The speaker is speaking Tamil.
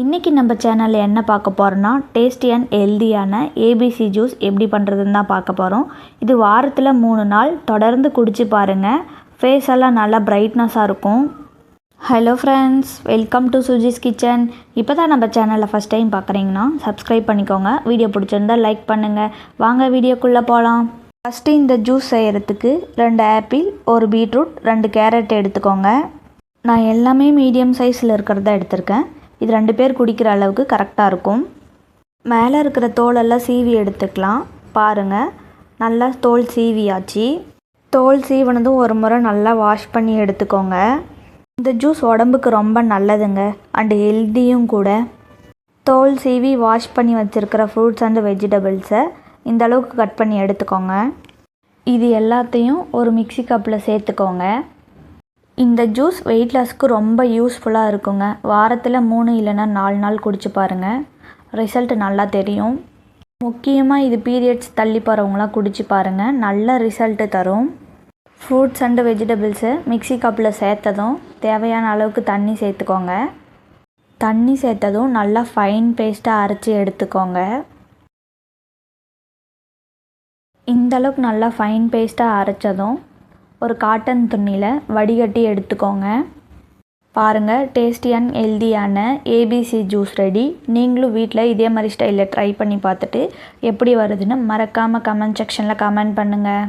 இன்றைக்கி நம்ம சேனலில் என்ன பார்க்க போகிறோன்னா டேஸ்டி அண்ட் ஹெல்தியான ஏபிசி ஜூஸ் எப்படி பண்ணுறதுன்னு தான் பார்க்க போகிறோம் இது வாரத்தில் மூணு நாள் தொடர்ந்து குடிச்சு பாருங்கள் ஃபேஸ் எல்லாம் நல்லா பிரைட்னஸாக இருக்கும். Hello friends welcome to Suji's kitchen இப்போ தான் நம்ம சேனலில் ஃபஸ்ட் டைம் பார்க்குறீங்கன்னா சப்ஸ்கிரைப் பண்ணிக்கோங்க. வீடியோ பிடிச்சிருந்தா லைக் பண்ணுங்கள் வாங்க வீடியோக்குள்ளே போகலாம் ஃபஸ்ட்டு இந்த ஜூஸ் செய்கிறதுக்கு ரெண்டு ஆப்பிள் ஒரு பீட்ரூட் ரெண்டு கேரட் எடுத்துக்கோங்க. நான் எல்லாமே மீடியம் சைஸில் இருக்கிறத எடுத்திருக்கேன். இது ரெண்டு பேர் குடிக்கிற அளவுக்கு கரெக்டாக இருக்கும். மேலே இருக்கிற தோலெல்லாம் சீவி எடுத்துக்கலாம். பாருங்கள் நல்லா தோல் சீவியாச்சு. தோல் சீவினதும் ஒரு முறை நல்லா வாஷ் பண்ணி எடுத்துக்கோங்க. இந்த ஜூஸ் உடம்புக்கு ரொம்ப நல்லதுங்க அண்டு ஹெல்த்தியும் கூட. தோல் சீவி வாஷ் பண்ணி வச்சுருக்கிற ஃப்ரூட்ஸ் அண்டு வெஜிடபிள்ஸை இந்த அளவுக்கு கட் பண்ணி எடுத்துக்கோங்க. இது எல்லாத்தையும் ஒரு மிக்ஸி கப்பில் சேர்த்துக்கோங்க. இந்த ஜூஸ் வெயிட் லாஸ்க்கு ரொம்ப யூஸ்ஃபுல்லாக இருக்குங்க. வாரத்தில் மூணு இல்லைன்னா நாலு நாள் குடிச்சு பாருங்கள் ரிசல்ட் நல்லா தெரியும். முக்கியமாக இது பீரியட்ஸ் தள்ளி போகிறவங்களாம் குடிச்சு பாருங்கள் நல்ல ரிசல்ட்டு தரும். ஃப்ரூட்ஸ் அண்டு வெஜிடபிள்ஸை மிக்ஸி கப்பில் சேர்த்ததும் தேவையான அளவுக்கு தண்ணி சேர்த்துக்கோங்க. தண்ணி சேர்த்ததும் நல்லா ஃபைன் பேஸ்ட்டாக அரைச்சி எடுத்துக்கோங்க. இந்த அளவுக்கு நல்லா ஃபைன் பேஸ்ட்டாக அரைச்சதும் ஒரு காட்டன் துணியில் வடிகட்டி எடுத்துக்கோங்க. பாருங்கள் டேஸ்டி அண்ட் ஹெல்தியான ஏபிசி ஜூஸ் ரெடி நீங்களும் வீட்டில் இதே மாதிரி ஸ்டைலில் ட்ரை பண்ணி பார்த்துட்டு எப்படி வருதுன்னு மறக்காமல் கமெண்ட் செக்ஷனில் கமெண்ட் பண்ணுங்கள்